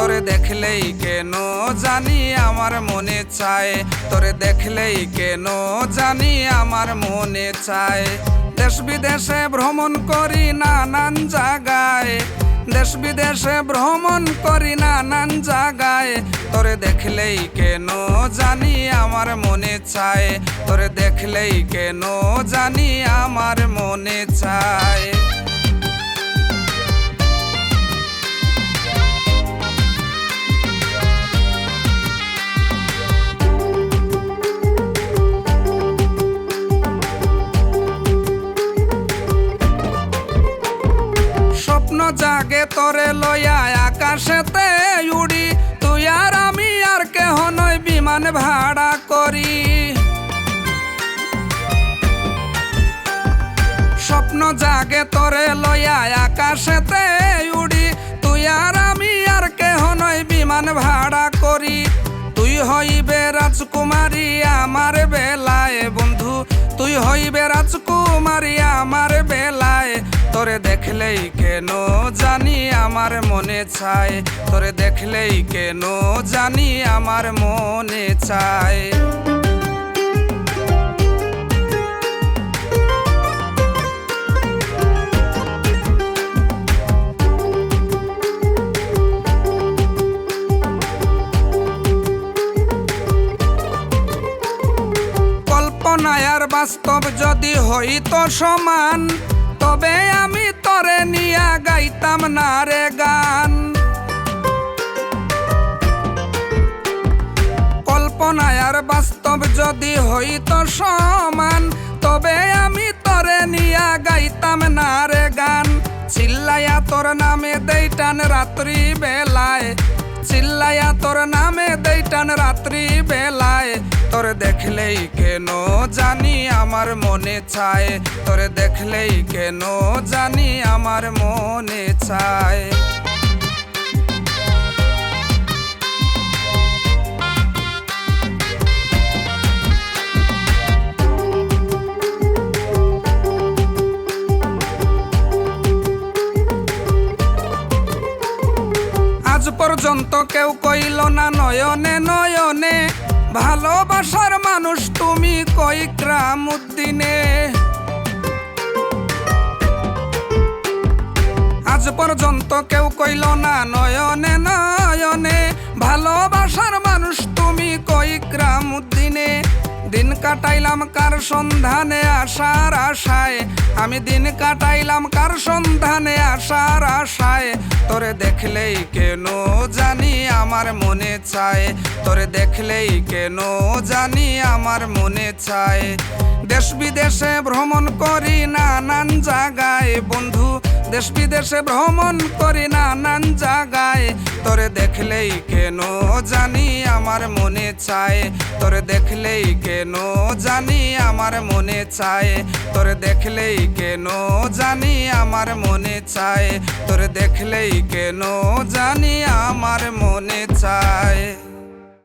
দেখলেই কেন জানি আমার মনে চায়? তোরে দেখলেই কেন জানি আমার মনে চায়? দেশ বিদেশে ভ্রমণ করি নানান জায়গায়। দেশ বিদেশে ভ্রমণ করি নানান জায়গায়। তোরে দেখলেই কেন জানি আমার মনে চায়? তোরে দেখলেই কেন জানি আমার মনে চায়? জাগে তোরে লইয়া আকাশেতে উড়ি। তুই আর আমি আর কেহ নয় বিমান ভাড়া করি। স্বপ্ন জাগে তোরে লইয়া আকাশেতে উড়ি। তুই আর আমি আর কেহ নয় বিমান ভাড়া করি। তুই হইবে রাজকুমারী আমার বেলায় বন্ধু। তুই হইবে রাজকুমারী আমার বেলায় তোরে দেখলেই কেন জানি আমার মনে চায়? তোরে দেখলেই কেন জানি আমার মনে চায়? কল্পনায় আর বাস্তব যদি হইত সমান তবে আমি তরে নিয়া গাইতাম না রে গান। কল্পনায় আর বাস্তব যদি হইত সমান, তবে আমি তরে নিয়া গাইতাম না রে গান। চিল্লায়া তোর নামে দেইটান রাত্রি বেলায় চিল্লায়া তোর নামে দেইটান রাত্রি বেলায় তোরে দেখলেই কেন জানি আমার মনে চায় তোরে দেখলেই কেন জানি আমার মনে চায় আজ পর্যন্ত কেউ কইল না নয়নে নয়নে। ভালোবাসার মানুষ তুমি কই গ্রাম উদ্দিনে আজ পর্যন্ত কেউ কইল না, নয়নে নয়নে। ভালোবাসার মানুষ তুমি কই গ্রাম উদ্দিনে দিন কাটাইলাম কার সন্ধানে আশার আশায়? আমি দিন কাটাইলাম কার সন্ধানে আশার আশায়? তোরে দেখলেই কেন জানি আমার মনে চায়। তোরে দেখলেই কেন জানি আমার মনে চায়। দেশ বিদেশে ভ্রমণ করি নানান জায়গায়। বন্ধু দেশ বিদেশে ভ্রমণ করি নানান জায়গায়। তোরে দেখলেই কেন জানি আমার মনে চায়। তোরে দেখলেই কেন জানি আমার মনে চায়। তোরে দেখলেই কেন জানি আমার মনে চায়। তোরে দেখলেই কেন জানি আমার মনে চায়।